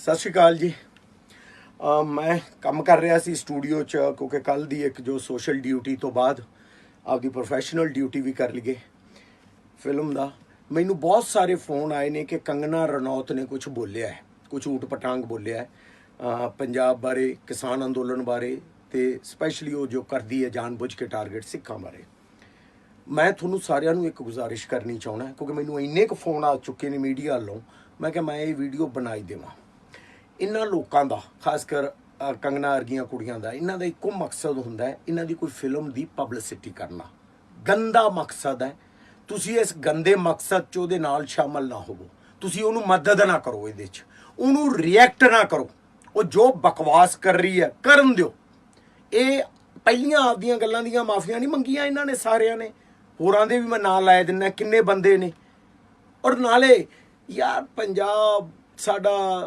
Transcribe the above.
ਸਤਿ ਸ਼੍ਰੀ ਅਕਾਲ ਜੀ। ਮੈਂ ਕੰਮ ਕਰ ਰਿਹਾ ਸੀ ਸਟੂਡੀਓ 'ਚ, ਕਿਉਂਕਿ ਕੱਲ ਦੀ ਇੱਕ ਜੋ ਸੋਸ਼ਲ ਡਿਊਟੀ ਤੋਂ ਬਾਅਦ ਆਪਦੀ ਪ੍ਰੋਫੈਸ਼ਨਲ ਡਿਊਟੀ ਵੀ ਕਰ ਲਈਏ ਫਿਲਮ ਦਾ। ਮੈਨੂੰ ਬਹੁਤ ਸਾਰੇ ਫੋਨ ਆਏ ਨੇ ਕਿ ਕੰਗਨਾ ਰਣੌਤ ਨੇ ਕੁਝ ਬੋਲਿਆ ਹੈ ਕੁਝ ਊਟ ਪਟਾਂਗ ਬੋਲਿਆ ਹੈ। ਪੰਜਾਬ ਬਾਰੇ, ਕਿਸਾਨ ਅੰਦੋਲਨ ਬਾਰੇ ਤੇ ਸਪੈਸ਼ਲੀ ਉਹ ਜੋ ਕਰਦੀ ਹੈ ਜਾਣਬੁੱਝ ਕੇ ਟਾਰਗੇਟ ਸਿੱਖਾਂ ਬਾਰੇ। ਮੈਂ ਤੁਹਾਨੂੰ ਸਾਰਿਆਂ ਨੂੰ ਇੱਕ ਗੁਜ਼ਾਰਿਸ਼ ਕਰਨੀ ਚਾਹਣਾ ਕਿਉਂਕਿ ਮੈਨੂੰ ਇੰਨੇ ਕੁ ਫੋਨ ਆ ਚੁੱਕੇ ਨੇ ਮੀਡੀਆ ਵੱਲੋਂ। ਮੈਂ ਕਿਹਾ ਮੈਂ ਇਹ ਵੀਡੀਓ ਬਣਾਈ ਦੇਵਾਂ। ਇਹਨਾਂ ਲੋਕਾਂ ਦਾ, ਖਾਸ ਕਰ ਕੰਗਨਾ ਵਰਗੀਆਂ ਕੁੜੀਆਂ ਦਾ, ਇਹਨਾਂ ਦਾ ਇੱਕੋ ਮਕਸਦ ਹੁੰਦਾ ਹੈ ਇਹਨਾਂ ਦੀ ਕੋਈ ਫਿਲਮ ਦੀ ਪਬਲਿਸਿਟੀ ਕਰਨਾ। ਗੰਦਾ ਮਕਸਦ ਹੈ। ਤੁਸੀਂ ਇਸ ਗੰਦੇ ਮਕਸਦ 'ਚ ਉਹਦੇ ਨਾਲ ਸ਼ਾਮਲ ਨਾ ਹੋਵੋ। ਤੁਸੀਂ ਉਹਨੂੰ ਮਦਦ ਨਾ ਕਰੋ ਇਹਦੇ 'ਚ। ਉਹਨੂੰ ਰਿਐਕਟ ਨਾ ਕਰੋ। ਉਹ ਜੋ ਬਕਵਾਸ ਕਰ ਰਹੀ ਹੈ, ਕਰਨ ਦਿਓ। ਇਹ ਪਹਿਲੀਆਂ ਆਪਦੀਆਂ ਗੱਲਾਂ ਦੀਆਂ ਮਾਫੀਆਂ ਨਹੀਂ ਮੰਗੀਆਂ ਇਹਨਾਂ ਨੇ ਸਾਰਿਆਂ ਨੇ। ਹੋਰਾਂ ਦੇ ਵੀ ਮੈਂ ਨਾਂ ਲਾਇਆ ਦਿੰਨਾ ਕਿੰਨੇ ਬੰਦੇ ਨੇ। ਔਰ ਨਾਲੇ, ਯਾਰ ਪੰਜਾਬ ਸਾਡਾ